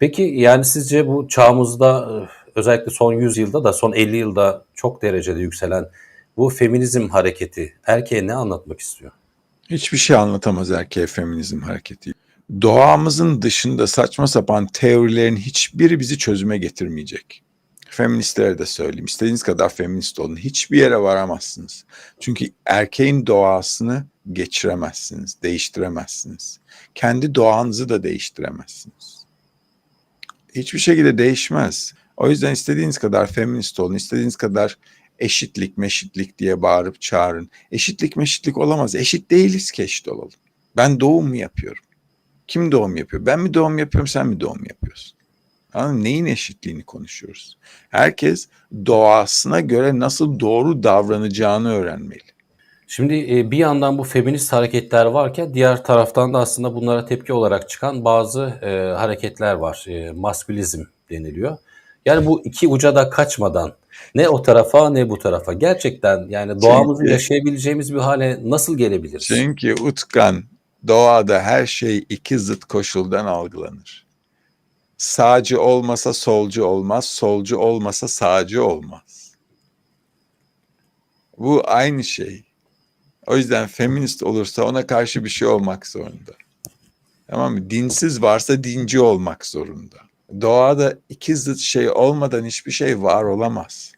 Peki yani sizce bu çağımızda e, özellikle son 100 yılda da son 50 yılda çok derecede yükselen bu feminizm hareketi erkeğe ne anlatmak istiyor? Hiçbir şey anlatamaz erkeğe feminizm hareketi. Doğamızın dışında saçma sapan teorilerin hiçbiri bizi çözüme getirmeyecek. Feministlere de söyleyeyim. İstediğiniz kadar feminist olun. Hiçbir yere varamazsınız. Çünkü erkeğin doğasını geçiremezsiniz, değiştiremezsiniz. Kendi doğanızı da değiştiremezsiniz. Hiçbir şekilde değişmez. O yüzden istediğiniz kadar feminist olun, istediğiniz kadar eşitlik meşitlik diye bağırıp çağırın. Eşitlik meşitlik olamaz. Eşit değiliz ki eşit olalım. Ben doğum mu yapıyorum? Kim doğum yapıyor? Ben mi doğum yapıyorum, sen mi doğum yapıyorsun? Anladın? Neyin eşitliğini konuşuyoruz? Herkes doğasına göre nasıl doğru davranacağını öğrenmeli. Şimdi e, bir yandan bu feminist hareketler varken diğer taraftan da aslında bunlara tepki olarak çıkan bazı e, hareketler var. E, maskülizm deniliyor. Yani bu iki uca da kaçmadan ne o tarafa ne bu tarafa gerçekten yani doğamızı Çünkü- yaşayabileceğimiz bir hale nasıl gelebiliriz? Çünkü Utkan doğada her şey iki zıt koşuldan algılanır. Sağcı olmasa solcu olmaz, solcu olmasa sağcı olmaz. Bu aynı şey. O yüzden feminist olursa ona karşı bir şey olmak zorunda. Tamam mı? Dinsiz varsa dinci olmak zorunda. Doğada iki zıt şey olmadan hiçbir şey var olamaz.